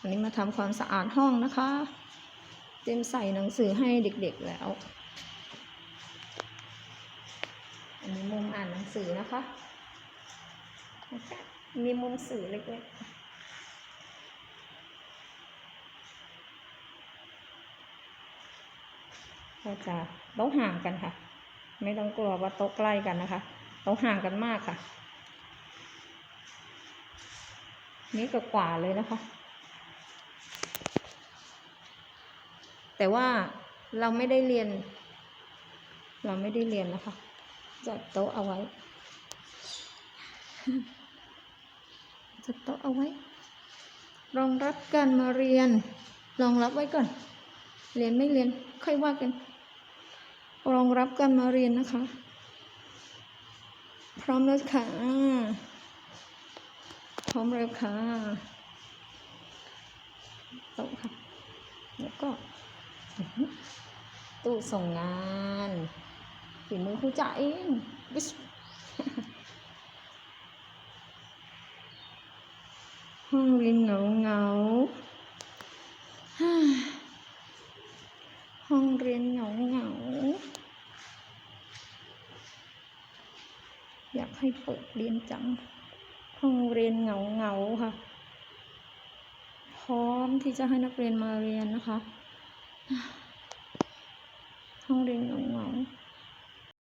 วันนี้มาทำความสะอาดห้องนะคะ เตรียมใส่หนังสือให้เด็กๆแล้ว อันนี้มุมอ่านหนังสือนะคะ มีมุมสื่อเล็กๆก็จะโต๊ะห่างกันค่ะ ไม่ต้องกลัวว่าโต๊ะใกล้กันนะคะโต๊ะห่างกันมากค่ะ นี่ก็กว่าเลยนะคะ แต่ว่าเราไม่ได้เรียน เราไม่ได้เรียนนะคะ จัดโต๊ะเอาไว้ จัดโต๊ะเอาไว้ รองรับการมาเรียน รองรับไว้ก่อน เรียนไม่เรียน ค่อยว่ากัน รองรับการมาเรียนนะคะ พร้อมแล้วค่ะ พร้อมแล้วค่ะโต๊ะค่ะ แล้วก็ ตู้ส่งงานฝีมือครูจ่าเองวิชห้องเรียนเหงาเหงาๆฮ่าห้องเรียนเหงาเหงาๆอยากให้เปิดเรียนจัง ห้องเรียนเหงาเหงาๆค่ะ พร้อมที่จะให้นักเรียนมาเรียนนะคะ 唉好累人啊。